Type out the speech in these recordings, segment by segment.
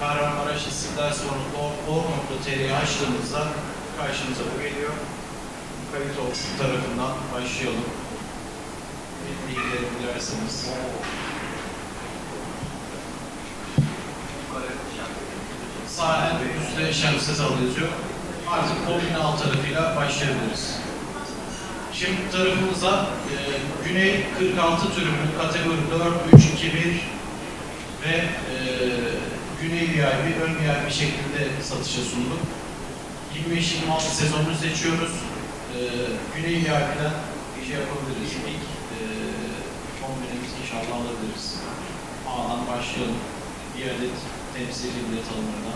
Kahramanmaraş İstiklal Salonu o.tr'yi açtığımızda karşımıza bu geliyor. Kayıt olsun tarafından başlayalım. Bilgileri dilerseniz. Sağ en üstte şemsiz alı yazıyor. Artık kombine alt tarafıyla başlayabiliriz. Şimdi tarafımıza e, Güney 46 türünün kategori 4, 3, 2, 1 ve e, Güney VIP, ön VIP şeklinde satışa sunduk. 25-26 sezonunu seçiyoruz. E, Güney VIP'den bir şey yapabiliriz. İlk e, kombinemizi inşallah alabiliriz. A'dan başlayalım. Bir adet temsili bilet alımına.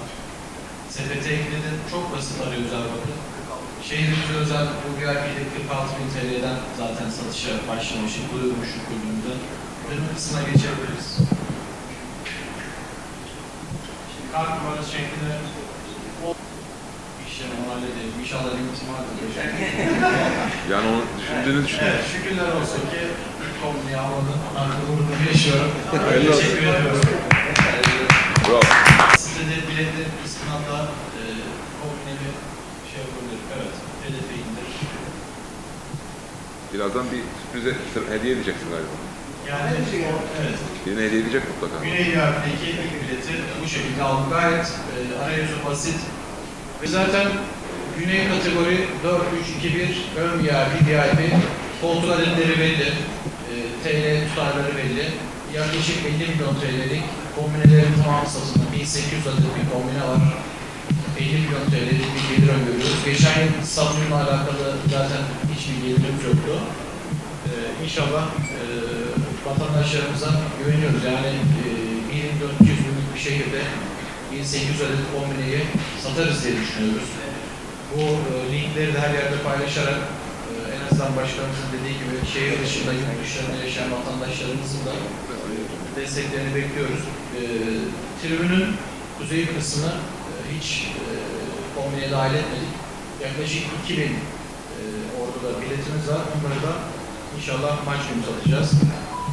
Sepete ekledim. Çok basit arıyor özel bakın. Şehrimize özel bu VIP'de 46 bin TL'den zaten satışa başlamıştık. Duyurmuştuk bölümünde. Bölümün kısmına geçebiliriz. Şimdi kart numarası şeklinde işlemi halledelim. İnşallah limitim vardır. Yani onu düşündüğünü düşünüyorum. evet, şükürler olsun ki ilk kombini almanın gururunu yaşıyorum. Hayırlı olsun. Teşekkür ediyorum. Bravo. Size de biletlerin da e, kombinemi şey yapabilirim. Evet, hedefe indir. Birazdan bir sürprize hediye edeceksin galiba. Yani evet, Birine hediye edecek mutlaka. Güney Yargı'daki ilk bileti bu şekilde aldım. Gayet e, arayüzü basit. Ve zaten Güney kategori 4, 3, 2, 1 ön VIP, VIP koltuk adetleri belli. E, TL tutarları belli. Yaklaşık 50 milyon TL'lik kombinelerin tamamı satıldı. 1800 adet bir kombine var. 50 milyon TL'lik bir gelir öngörüyoruz. Geçen yıl Samsun'la alakalı zaten hiçbir gelirimiz yoktu. Ee, inşallah e, vatandaşlarımıza güveniyoruz. Yani e, 1400 günlük bir şehirde 1800 adet kombineyi satarız diye düşünüyoruz. Bu e, linkleri de her yerde paylaşarak e, en azından başkanımızın dediği gibi şehir dışında, yurt dışlarında yaşayan vatandaşlarımızın da desteklerini bekliyoruz. E, tribünün kuzey kısmını e, hiç e, kombineye dahil etmedik. Yaklaşık 2000 e, orada da biletimiz var. Onları da inşallah maç günü satacağız.